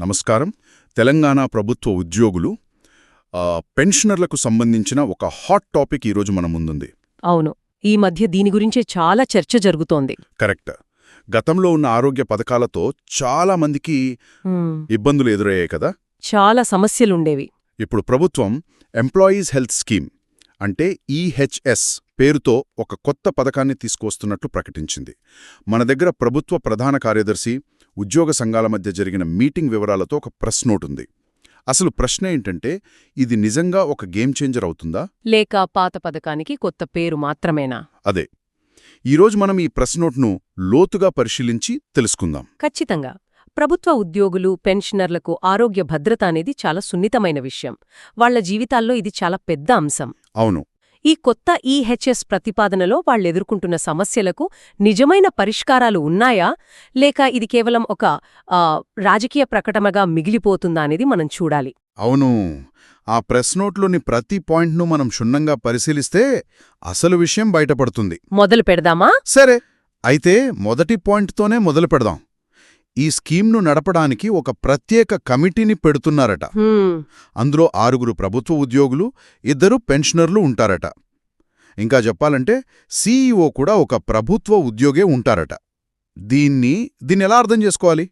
నమస్కారం. తెలంగాణ ప్రభుత్వ ఉద్యోగులు పెన్షనర్లకు సంబంధించిన ఒక హాట్ టాపిక్ ఈరోజు మన ముందుంది. అవును. ఈ మధ్య దీని గురించే చాలా చర్చ జరుగుతోంది. కరెక్ట్. గతంలో ఉన్న ఆరోగ్య పథకాలతో చాలా మందికి ఇబ్బందులు ఎదురయ్యాయి కదా? చాలా సమస్యలుండేవి. ఇప్పుడు ప్రభుత్వం ఎంప్లాయీస్ హెల్త్ స్కీమ్ అంటే ఈహెచ్ఎస్ పేరుతో ఒక కొత్త పథకాన్ని తీసుకువస్తున్నట్లు ప్రకటించింది. మన దగ్గర ప్రభుత్వ ప్రధాన కార్యదర్శి ఉద్యోగ సంఘాల మధ్య జరిగిన మీటింగ్ వివరాలతో ఒక ప్రెస్ నోట్ ఉంది అసలు ప్రశ్న ఏంటంటే ఇది నిజంగా ఒక గేమ్ చేంజర్ అవుతుందా? లేక పాత పథకానికి కొత్త పేరు మాత్రమేనా? అదే. ఈరోజు మనం ఈ ప్రెస్ నోట్ను లోతుగా పరిశీలించి తెలుసుకుందాం. ఖచ్చితంగా. ప్రభుత్వ ఉద్యోగులు పెన్షనర్లకు ఆరోగ్య భద్రత అనేది చాలా సున్నితమైన విషయం. వాళ్ళ జీవితాల్లో ఇది చాలా పెద్ద అంశం. అవును. ఈ కొత్త ఈహెచ్ఎస్ ప్రతిపాదనలో వాళ్ళెదుర్కొంటున్న సమస్యలకు నిజమైన పరిష్కారాలు ఉన్నాయా? లేక ఇది కేవలం ఒక రాజకీయ ప్రకటనగా మిగిలిపోతుందా అనేది మనం చూడాలి. అవును. ఆ ప్రెస్ నోట్లోని ప్రతి పాయింట్ను మనం క్షుణ్ణంగా పరిశీలిస్తే అసలు విషయం బయటపడుతుంది. మొదలు పెడదామా? సరే. అయితే మొదటి పాయింట్తోనే మొదలు పెడదాం. ఈ స్కీమ్ను నడపడానికి ఒక ప్రత్యేక కమిటీని పెడుతున్నారట. అందులో ఆరుగురు ప్రభుత్వ ఉద్యోగులు ఇద్దరు పెన్షనర్లు ఉంటారట. ఇంకా చెప్పాలంటే సీఈఓ కూడా ఒక ప్రభుత్వ ఉద్యోగే ఉంటారట. దీన్ని దీన్ని ఎలా అర్థం చేసుకోవాలి?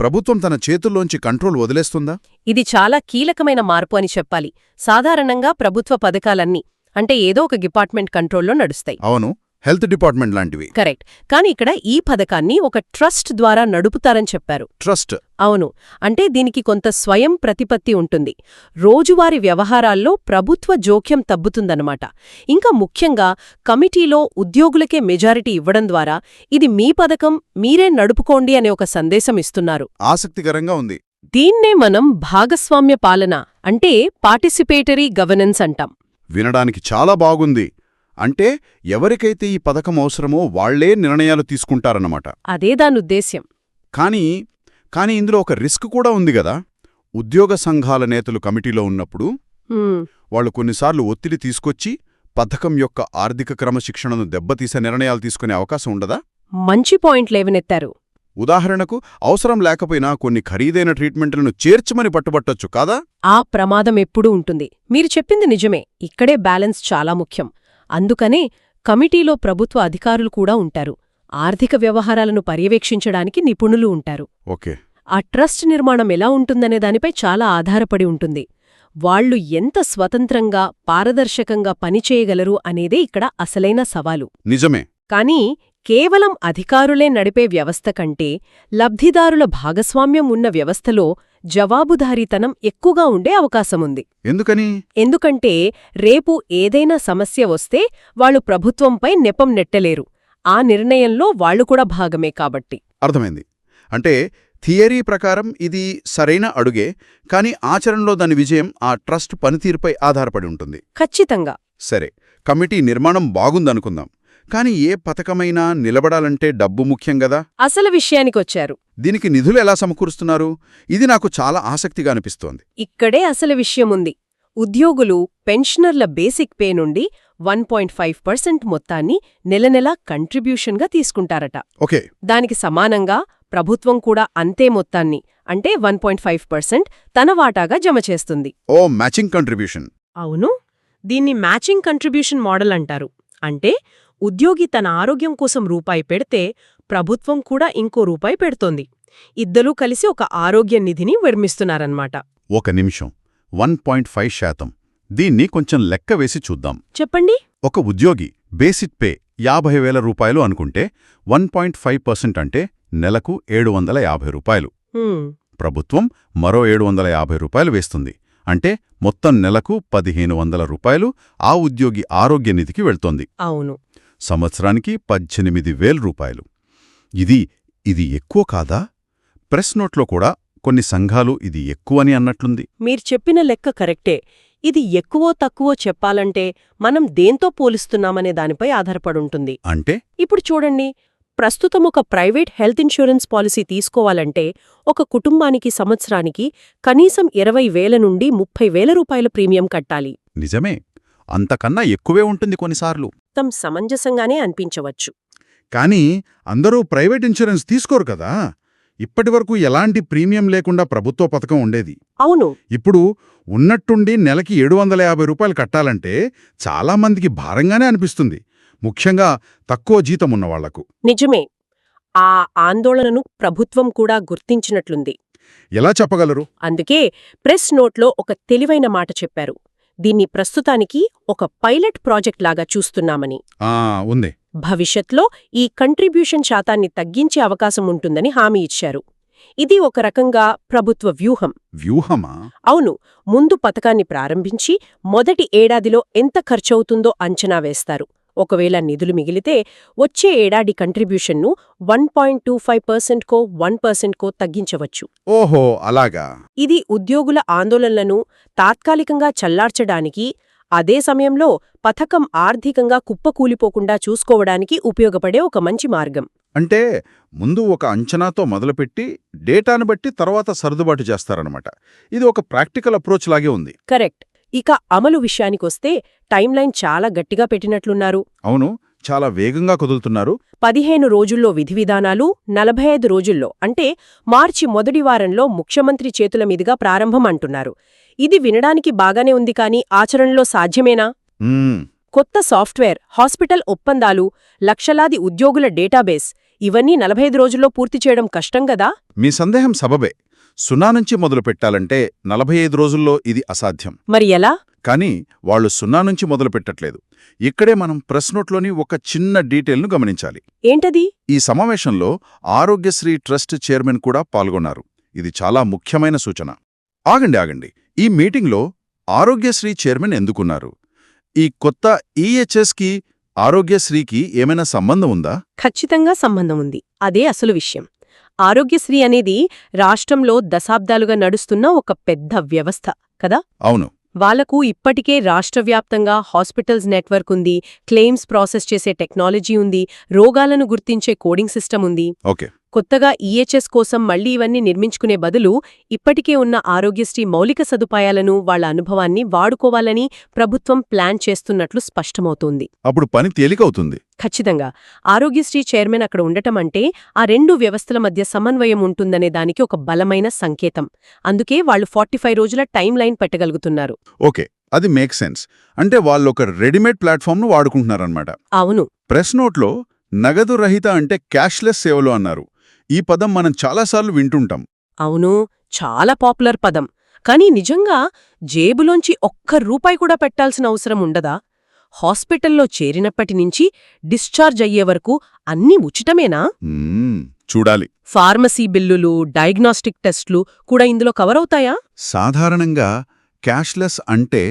ప్రభుత్వం తన చేతుల్లోంచి కంట్రోల్ వదిలేస్తుందా? ఇది చాలా కీలకమైన మార్పు అని చెప్పాలి. సాధారణంగా ప్రభుత్వ పథకాలన్నీ అంటే ఏదో ఒక డిపార్ట్మెంట్ కంట్రోల్లో నడుస్తాయి. అవును. హెల్త్ డిపార్ట్మెంట్ లాంటివి. కరెక్ట్. కానీ ఇక్కడ ఈ పథకాన్ని ఒక ట్రస్ట్ ద్వారా నడుపుతారని చెప్పారు. ట్రస్ట్. అవును. అంటే దీనికి కొంత స్వయం ప్రతిపత్తి ఉంటుంది. రోజువారీ వ్యవహారాల్లో ప్రభుత్వ జోక్యం తగ్గుతుందన్నమాట. ఇంకా ముఖ్యంగా కమిటీలో ఉద్యోగులకే మెజారిటీ ఇవ్వడం ద్వారా ఇది మీ పథకం మీరే నడుపుకోండి అనే ఒక సందేశం ఇస్తున్నారు. ఆసక్తికరంగా ఉంది. దీన్నే మనం భాగస్వామ్య పాలన అంటే పార్టిసిపేటరీ గవర్నెన్స్ అంటాం. వినడానికి చాలా బాగుంది. అంటే ఎవరికైతే ఈ పథకం అవసరమో వాళ్ళే నిర్ణయాలు తీసుకుంటారన్నమాట. అదే దానుద్దేశ్యం కానీ కానీ ఇందులో ఒక రిస్క్ కూడా ఉంది గదా ఉద్యోగ సంఘాల నేతలు కమిటీలో ఉన్నప్పుడు వాళ్ళు కొన్నిసార్లు ఒత్తిడి తీసుకొచ్చి పథకం యొక్క ఆర్థిక క్రమశిక్షణను దెబ్బతీసే నిర్ణయాలు తీసుకునే అవకాశం ఉండదా? మంచి పాయింట్ లేవనెత్తారు ఉదాహరణకు అవసరం లేకపోయినా కొన్ని ఖరీదైన ట్రీట్మెంట్లను చేర్చమని పట్టుబట్టొచ్చు కాదా? ఆ ప్రమాదం ఎప్పుడూ ఉంటుంది. మీరు చెప్పింది నిజమే. ఇక్కడే బ్యాలెన్స్ చాలా ముఖ్యం. అందుకనే కమిటీలో ప్రభుత్వ అధికారులు కూడా ఉంటారు. ఆర్థిక వ్యవహారాలను పర్యవేక్షించడానికి నిపుణులు ఉంటారు. ఆ ట్రస్ట్ నిర్మాణం ఎలా ఉంటుందనే దానిపై చాలా ఆధారపడి ఉంటుంది. వాళ్ళు ఎంత స్వతంత్రంగా పారదర్శకంగా పనిచేయగలరు అనేదే ఇక్కడ అసలైన సవాలు. నిజమే. కానీ కేవలం అధికారులే నడిపే వ్యవస్థ కంటే లబ్ధిదారుల భాగస్వామ్యం ఉన్న వ్యవస్థలో జవాబుదారీతనం ఎక్కువగా ఉండే అవకాశముంది. ఎందుకని? ఎందుకంటే రేపు ఏదైనా సమస్య వస్తే వాళ్ళు ప్రభుత్వంపై నెపం నెట్టలేరు. ఆ నిర్ణయంలో వాళ్ళు కూడా భాగమే కాబట్టి. అర్థమైంది. అంటే థియరీ ప్రకారం ఇది సరైన అడుగే కానీ ఆచరణలో దాని విజయం ఆ ట్రస్ట్ పనితీరుపై ఆధారపడి ఉంటుంది. ఖచ్చితంగా. సరే కమిటీ నిర్మాణం బాగుందనుకుందాం. కానీ ఏ పథకమైనా నిలబడాలంటే డబ్బు ముఖ్యం గదా? అసలు విషయానికొచ్చారు. దీనికి నిధులు ఎలా సమకూరుస్తున్నారు? ఇది నాకు చాలా ఆసక్తిగా అనిపిస్తోంది. ఇక్కడే అసలు విషయముంది. ఉద్యోగులు పెన్షనర్ల బేసిక్ పే నుండి వన్ పాయింట్ ఫైవ్ పర్సెంట్ మొత్తాన్ని నెలనెలా కంట్రిబ్యూషన్గా తీసుకుంటారట. ఓకే. దానికి సమానంగా ప్రభుత్వం కూడా అంతే మొత్తాన్ని అంటే వన్ పాయింట్ ఫైవ్ పర్సెంట్ తన వాటాగా జమ చేస్తుంది. ఓ మ్యాచింగ్ కంట్రిబ్యూషన్. అవును. దీన్ని మ్యాచింగ్ కంట్రిబ్యూషన్ మోడల్ అంటారు. అంటే ఉద్యోగి తన ఆరోగ్యం కోసం రూపాయి పెడితే ప్రభుత్వం కూడా ఇంకో రూపాయి పెడుతోంది. ఇద్దరూ కలిసి ఒక ఆరోగ్య నిధిని నిర్మిస్తున్నారన్నమాట. ఒక నిమిషం. వన్ పాయింట్ ఫైవ్ శాతం. దీన్ని కొంచెం లెక్క వేసి చూద్దాం. చెప్పండి. ఒక ఉద్యోగి బేసిక్ పే యాభై వేల రూపాయలు అనుకుంటే వన్ పాయింట్ ఫైవ్ పర్సెంట్ అంటే నెలకు ఏడు వందల యాభై రూపాయలు. ప్రభుత్వం మరో ఏడు వందల యాభై రూపాయలు వేస్తుంది. అంటే మొత్తం నెలకు పదిహేను వందల రూపాయలు ఆ ఉద్యోగి ఆరోగ్య నిధికి వెళ్తోంది. అవును. సంవత్సరానికి పద్దెనిమిది వేల రూపాయలు. ఇది ఇది ఎక్కువ కాదా? ప్రెస్ నోట్లో కూడా కొన్ని సంఘాలు ఇది ఎక్కువని అన్నట్లుంది. మీరు చెప్పిన లెక్క కరెక్టే. ఇది ఎక్కువో తక్కువో చెప్పాలంటే మనం దేంతో పోలిస్తున్నామనే దానిపై ఆధారపడుంటుంది. అంటే? ఇప్పుడు చూడండి. ప్రస్తుతం ఒక ప్రైవేట్ హెల్త్ ఇన్సూరెన్స్ పాలసీ తీసుకోవాలంటే ఒక కుటుంబానికి సంవత్సరానికి కనీసం ఇరవై వేల నుండి ముప్పై వేల రూపాయల ప్రీమియం కట్టాలి. నిజమే. అంతకన్నా ఎక్కువే ఉంటుంది కొన్నిసార్లు. మొత్తం సమంజసంగానే అనిపించవచ్చు. కానీ అందరూ ప్రైవేట్ ఇన్సూరెన్స్ తీసుకోరు కదా. ఇప్పటివరకు ఎలాంటి ప్రీమియం లేకుండా ప్రభుత్వ పథకం ఉండేది. అవును. ఇప్పుడు ఉన్నట్టుండి నెలకి ఏడు వందల యాభై రూపాయలు కట్టాలంటే చాలామందికి భారంగానే అనిపిస్తుంది. ముఖ్యంగా తక్కువ జీతం ఉన్నవాళ్ళకు నిజమే. ఆ ఆందోళనను ప్రభుత్వం కూడా గుర్తించినట్లుంది. ఎలా చెప్పగలరు? అందుకే ప్రెస్ నోట్లో ఒక తెలివైన మాట చెప్పారు. దీన్ని ప్రస్తుతానికి ఒక పైలట్ ప్రాజెక్ట్ లాగా చూస్తున్నామని. ఉంది. భవిష్యత్లో ఈ కంట్రిబ్యూషన్ శాతాన్ని తగ్గించే అవకాశం ఉంటుందని హామీ ఇచ్చారు. ఇది ఒక రకంగా ప్రభుత్వ వ్యూహం. వ్యూహమా? అవును ముందు పథకాన్ని ప్రారంభించి మొదటి ఏడాదిలో ఎంత ఖర్చవుతుందో అంచనా వేస్తారు. ఒకవేళ నిధులు మిగిలితే వచ్చే ఏడాది కంట్రిబ్యూషన్ను వన్ పాయింట్ టూ ఫైవ్ పర్సెంట్కో వన్ పర్సెంట్కో తగ్గించవచ్చు. ఓహో అలాగా. ఇది ఉద్యోగుల ఆందోళనలను తాత్కాలికంగా చల్లార్చడానికి అదే సమయంలో పథకం ఆర్థికంగా కుప్పకూలిపోకుండా చూసుకోవడానికి ఉపయోగపడే ఒక మంచి మార్గం. అంటే ముందు ఒక అంచనాతో మొదలుపెట్టి డేటాను బట్టి తర్వాత సర్దుబాటు చేస్తారనమాట ఇది ఒక ప్రాక్టికల్ అప్రోచ్ లాగే ఉంది. కరెక్ట్. ఇక అమలు విషయానికొస్తే టైంలైన్ చాలా గట్టిగా పెట్టినట్లున్నారు. అవును చాలా వేగంగా కదులుతున్నారు పదిహేను రోజుల్లో విధివిధానాలు నలభై ఐదు రోజుల్లో అంటే మార్చి మొదటి వారంలో ముఖ్యమంత్రి చేతుల మీదుగా ప్రారంభం అంటున్నారు ఇది వినడానికి బాగానే ఉంది కానీ ఆచరణలో సాధ్యమేనా? కొత్త సాఫ్ట్వేర్ హాస్పిటల్ ఒప్పందాలు లక్షలాది ఉద్యోగుల డేటాబేస్ ఇవన్నీ నలభై ఐదు రోజుల్లో పూర్తి చేయడం కష్టం గదా? మీ సందేహం సబబే. సున్నా నుంచి మొదలు పెట్టాలంటే నలభై ఐదు రోజుల్లో ఇది అసాధ్యం. మరి ఎలా? కానీ వాళ్ళు సున్నా నుంచి మొదలు పెట్టట్లేదు. ఇక్కడే మనం ప్రెస్ నోట్లోని ఒక చిన్న డీటెయిల్ను గమనించాలి. ఏంటది? ఈ సమావేశంలో ఆరోగ్యశ్రీ ట్రస్ట్ చైర్మన్ కూడా పాల్గొన్నారు. ఇది చాలా ముఖ్యమైన సూచన. ఆగండి ఆగండి. ఈ మీటింగ్లో ఆరోగ్యశ్రీ చైర్మన్ ఎందుకున్నారు? ఈ కొత్త ఈహెచ్ఎస్కి ఆరోగ్యశ్రీకి ఏమైనా సంబంధం ఉందా? ఖచ్చితంగా సంబంధం ఉంది. అదే అసలు విషయం. ఆరోగ్యశ్రీ అనేది రాష్ట్రంలో దశాబ్దాలుగా నడుస్తున్న ఒక పెద్ద వ్యవస్థ కదా? అవును. వాళ్ళకు ఇప్పటికే రాష్ట్రవ్యాప్తంగా హాస్పిటల్స్ నెట్వర్క్ ఉంది క్లెయిమ్స్ ప్రాసెస్ చేసే టెక్నాలజీ ఉంది రోగాలను గుర్తించే కోడింగ్ సిస్టమ్ ఉంది. ఓకే. కొత్తగా ఈహెచ్ఎస్ కోసం మళ్ళీ ఇవన్నీ నిర్మించుకునే బదులు ఇప్పటికే ఉన్న ఆరోగ్యశ్రీ మౌలిక సదుపాయాలను వాళ్ళ అనుభవాన్ని వాడుకోవాలని ప్రభుత్వం ప్లాన్ చేస్తున్నట్లు స్పష్టమవుతోంది. అప్పుడు పని తేలికవుతుంది. ఖచ్చితంగా. ఆరోగ్యశ్రీ చైర్మన్ అక్కడ ఉండటం అంటే ఆ రెండు వ్యవస్థల మధ్య సమన్వయం ఉంటుందనే దానికి ఒక బలమైన సంకేతం. అందుకే వాళ్ళు ఫార్టీ రోజుల టైం లైన్ పెట్టగలుగుతున్నారు. ఓకే అది మేక్ సెన్స్ అంటే వాళ్ళు ఒక రెడీమేడ్ ప్లాట్ఫామ్ను వాడుకుంటున్నారన్నమాట. అవును. ప్రెస్ నోట్లో నగదు రహిత అంటే క్యాష్లెస్ సేవలు అన్నారు. ఈ పదం మనం చాలాసార్లు వింటుంటాం. అవును చాలా పాపులర్ పదం. కానీ నిజంగా జేబులోంచి ఒక్క రూపాయి కూడా పెట్టాల్సిన అవసరం ఉండదా? హాస్పిటల్లో చేరినప్పటి నుంచి డిశ్చార్జ్ అయ్యే వరకు అన్నీ ఉచితమేనా? చూడాలి. ఫార్మసీ బిల్లులు డయాగ్నాస్టిక్ టెస్ట్లు కూడా ఇందులో కవర్ అవుతాయా సాధారణంగా క్యాష్లెస్ అంటే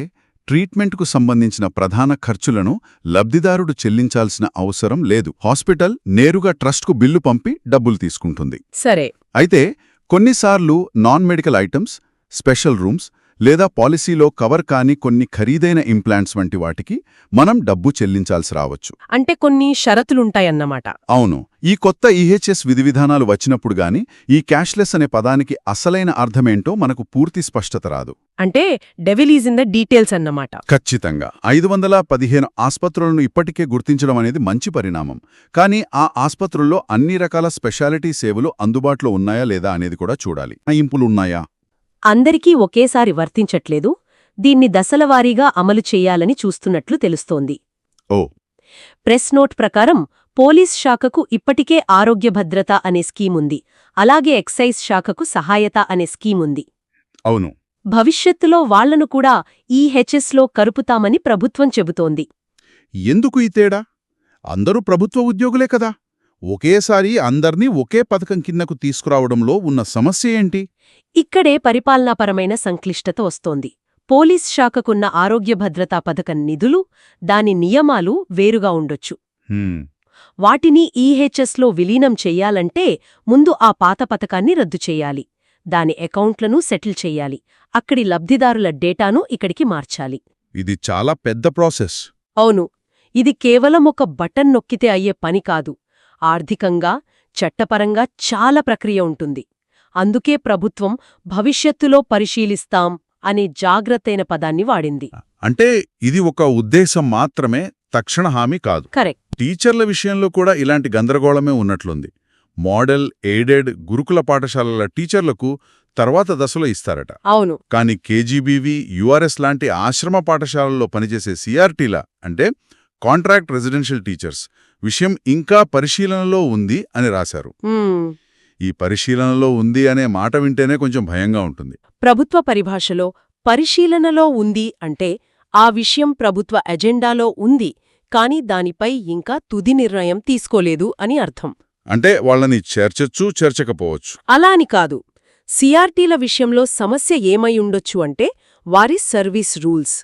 ట్రీట్మెంట్కు సంబంధించిన ప్రధాన ఖర్చులను లబ్ధిదారుడు చెల్లించాల్సిన అవసరం లేదు. హాస్పిటల్ నేరుగా ట్రస్ట్కు బిల్లు పంపి డబ్బులు తీసుకుంటుంది. సరే. అయితే కొన్నిసార్లు non medical items special rooms లేదా పాలసీలో కవర్ కాని కొన్ని ఖరీదైన ఇంప్లాంట్స్ వంటి వాటికి మనం డబ్బు చెల్లించాల్సి రావచ్చు. అంటే కొన్ని షరతులుంటాయన్నమాట. అవును. ఈ కొత్త ఈహెచ్ఎస్ విధివిధానాలు వచ్చినప్పుడు గాని ఈ క్యాష్లెస్ అనే పదానికి అసలైన అర్థమేంటో మనకు పూర్తి స్పష్టత రాదు. అంటే devil is in the details అన్నమాట. ఖచ్చితంగా. ఐదు వందల పదిహేను ఆస్పత్రులను ఇప్పటికే గుర్తించడం అనేది మంచి పరిణామం. కానీ ఆ ఆస్పత్రుల్లో అన్ని రకాల స్పెషాలిటీ సేవలు అందుబాటులో ఉన్నాయా లేదా అనేది కూడా చూడాలి. ఇంపులు ఉన్నాయా? అందరికీ ఒకేసారి వర్తించట్లేదు. దీన్ని దశలవారీగా అమలు చెయ్యాలని చూస్తున్నట్లు తెలుస్తోంది. ఓ. ప్రెస్ నోట్ ప్రకారం పోలీస్ శాఖకు ఇప్పటికే ఆరోగ్య భద్రత అనే స్కీముంది అలాగే ఎక్సైజ్ శాఖకు సహాయత అనే స్కీముంది అవును. భవిష్యత్తులో వాళ్ళను కూడా ఈ హెచ్ఎస్లో కరుపుతామని ప్రభుత్వం చెబుతోంది. ఎందుకు ఈ తేడా? అందరూ ప్రభుత్వ ఉద్యోగులే కదా. ఒకేసారి అందర్నీ ఒకే పథకం కిందకు తీసుకురావడంలో ఉన్న సమస్య ఏంటి? ఇక్కడే పరిపాలనాపరమైన సంక్లిష్టత వస్తోంది. పోలీస్ శాఖకున్న ఆరోగ్య భద్రతా పథకం నిధులు దాని నియమాలు వేరుగా ఉండొచ్చు. వాటిని ఈహెచ్ఎస్లో విలీనం చెయ్యాలంటే ముందు ఆ పాత పథకాన్ని రద్దు చెయ్యాలి దాని అకౌంట్లను సెటిల్ చెయ్యాలి అక్కడి లబ్ధిదారుల డేటాను ఇక్కడికి మార్చాలి. ఇది చాలా పెద్ద ప్రాసెస్. అవును. ఇది కేవలం ఒక బటన్ నొక్కితే అయ్యే పని కాదు. ఆర్థికంగా చట్టపరంగా చాలా ప్రక్రియ ఉంటుంది. అందుకే ప్రభుత్వం భవిష్యత్తులో పరిశీలిస్తాం అనే జాగ్రత్తైన పదాన్ని వాడింది. అంటే ఇది ఒక ఉద్దేశం మాత్రమే తక్షణ హామీ కాదు. కరెక్ట్. టీచర్ల విషయంలో కూడా ఇలాంటి గందరగోళమే ఉన్నట్లుంది. మోడల్ ఎయిడెడ్ గురుకుల పాఠశాలల టీచర్లకు తర్వాత దశలో ఇస్తారట. అవును. కానీ కేజీబీవీ యుఆర్ఎస్ లాంటి ఆశ్రమ పాఠశాలల్లో పనిచేసే సిఆర్టీల అంటే కాంట్రాక్ట్ రెసిడెన్షియల్ టీచర్స్ విషయం ఇంకా పరిశీలనలో ఉంది అని రాశారు. ఈ పరిశీలనలో ఉంది అనే మాట వింటేనే కొంచెం భయంగా ఉంటుంది. ప్రభుత్వ పరిభాషలో పరిశీలనలో ఉంది అంటే ఆ విషయం ప్రభుత్వ ఎజెండాలో ఉంది కాని దానిపై ఇంకా తుది నిర్ణయం తీసుకోలేదు అని అర్థం. అంటే వాళ్ళని చేర్చొచ్చు చేర్చకపోవచ్చు. అలా అని కాదు. సిఆర్టీల విషయంలో సమస్య ఏమై ఉండొచ్చు అంటే వారి సర్వీస్ రూల్స్.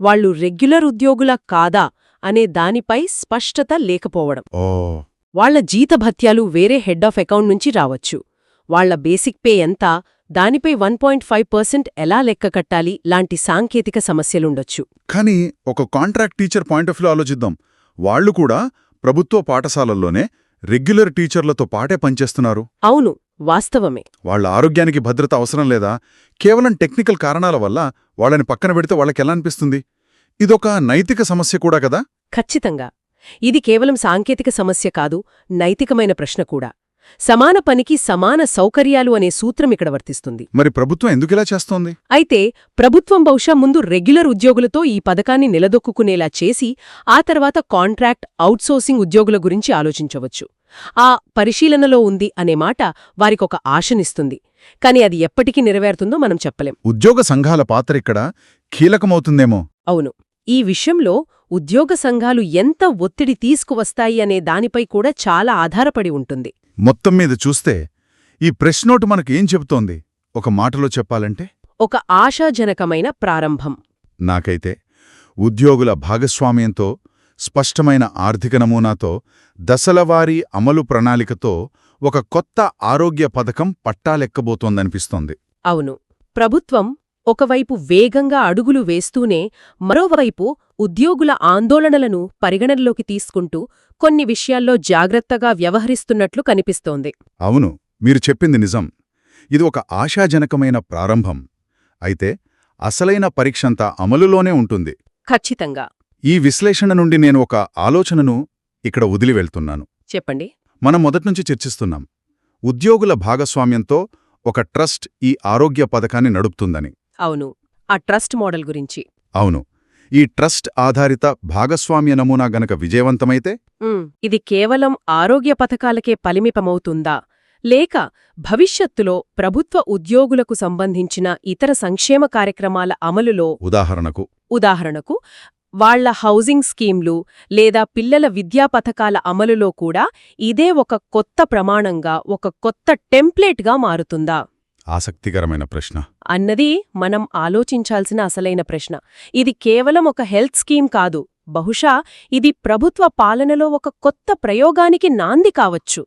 వాళ్ళు రెగ్యులర్ ఉద్యోగుల కాదా అనే దానిపై స్పష్టత లేకపోవడం. ఓ. వాళ్ళ జీతభత్యాలు వేరే హెడ్ ఆఫ్ అకౌంట్ నుంచి రావచ్చు. వాళ్ళ బేసిక్ పే ఎంత దానిపై వన్ పాయింట్ ఫైవ్ పర్సెంట్ ఎలా లెక్క కట్టాలి లాంటి సాంకేతిక సమస్యలుండొచ్చు. కానీ ఒక contract teacher point of view ఆలోచిద్దాం. వాళ్ళు కూడా ప్రభుత్వ పాఠశాలల్లోనే రెగ్యులర్ టీచర్లతో పాటే పనిచేస్తున్నారు. అవును వాస్తవమే. వాళ్ళ ఆరోగ్యానికి భద్రత అవసరం లేదా? కేవలం టెక్నికల్ కారణాల వల్ల వాళ్ళని పక్కన పెడితే వాళ్ళకెలా అనిపిస్తుంది? ఇదొక నైతిక సమస్య కూడా కదా? ఖచ్చితంగా. ఇది కేవలం సాంకేతిక సమస్య కాదు నైతికమైన ప్రశ్న కూడా. సమాన పనికి సమాన సౌకర్యాలు అనే సూత్రం ఇక్కడ వర్తిస్తుంది. మరి ప్రభుత్వం ఎందుకిలా చేస్తోంది? అయితే ప్రభుత్వం బహుశా ముందు రెగ్యులర్ ఉద్యోగులతో ఈ పథకాన్ని నిలదొక్కుకునేలా చేసి ఆ తర్వాత కాంట్రాక్ట్ అవుట్సోర్సింగ్ ఉద్యోగుల గురించి ఆలోచించవచ్చు. ఆ పరిశీలనలో ఉంది అనే మాట వారికొక ఆశనిస్తుంది. కాని అది ఎప్పటికీ నెరవేరుతుందో మనం చెప్పలేం. ఉద్యోగ సంఘాల పాత్ర ఇక్కడ కీలకమవుతుందేమో? అవును. ఈ విషయంలో ఉద్యోగ సంఘాలు ఎంత ఒత్తిడి తీసుకువస్తాయి అనే దానిపై కూడా చాలా ఆధారపడి ఉంటుంది. మొత్తం మీద చూస్తే ఈ ప్రెస్ నోటు మనకు ఏం చెబుతోంది? ఒక మాటలో చెప్పాలంటే? ఒక ఆశాజనకమైన ప్రారంభం. నాకైతే ఉద్యోగుల భాగస్వామ్యంతో స్పష్టమైన ఆర్థిక నమూనాతో దశలవారీ అమలు ప్రణాళికతో ఒక కొత్త ఆరోగ్య పథకం పట్టాలెక్కబోతోందనిపిస్తోంది. అవును. ప్రభుత్వం ఒకవైపు వేగంగా అడుగులు వేస్తూనే మరోవైపు ఉద్యోగుల ఆందోళనలను పరిగణనలోకి తీసుకుంటూ కొన్ని విషయాల్లో జాగ్రత్తగా వ్యవహరిస్తున్నట్లు కనిపిస్తోంది. అవును మీరు చెప్పింది నిజం. ఇది ఒక ఆశాజనకమైన ప్రారంభం. అయితే అసలైన పరీక్షంతా అమలులోనే ఉంటుంది. ఖచ్చితంగా. ఈ విశ్లేషణ నుండి నేను ఒక ఆలోచనను ఇక్కడ వదిలి వెళ్తున్నాను చెప్పండి. మనం మొదట్నుంచి చర్చిస్తున్నాం. ఉద్యోగుల భాగస్వామ్యంతో ఒక ట్రస్ట్ ఈ ఆరోగ్య పథకాన్ని నడుపుతుందని. అవును. ఆ ట్రస్ట్ మోడల్ గురించి. అవును. ఈ ట్రస్ట్ ఆధారిత భాగస్వామ్య నమూనా గనక విజయవంతమైతే ఇది కేవలం ఆరోగ్య పథకాలకే పరిమితమవుతుందా? లేక భవిష్యత్తులో ప్రభుత్వ ఉద్యోగులకు సంబంధించిన ఇతర సంక్షేమ కార్యక్రమాల అమలులో ఉదాహరణకు ఉదాహరణకు వాళ్ళ హౌసింగ్ స్కీమ్లు లేదా పిల్లల విద్యా పథకాల అమలులో కూడా ఇదే ఒక కొత్త ప్రమాణంగా ఒక కొత్త టెంప్లేట్గా మారుతుందా? ఆసక్తికరమైన ప్రశ్న. అన్నది మనం ఆలోచించాల్సిన అసలైన ప్రశ్న. ఇది కేవలం ఒక హెల్త్ స్కీమ్ కాదు. బహుశా ఇది ప్రభుత్వ పాలనలో ఒక కొత్త ప్రయోగానికి నాంది కావచ్చు.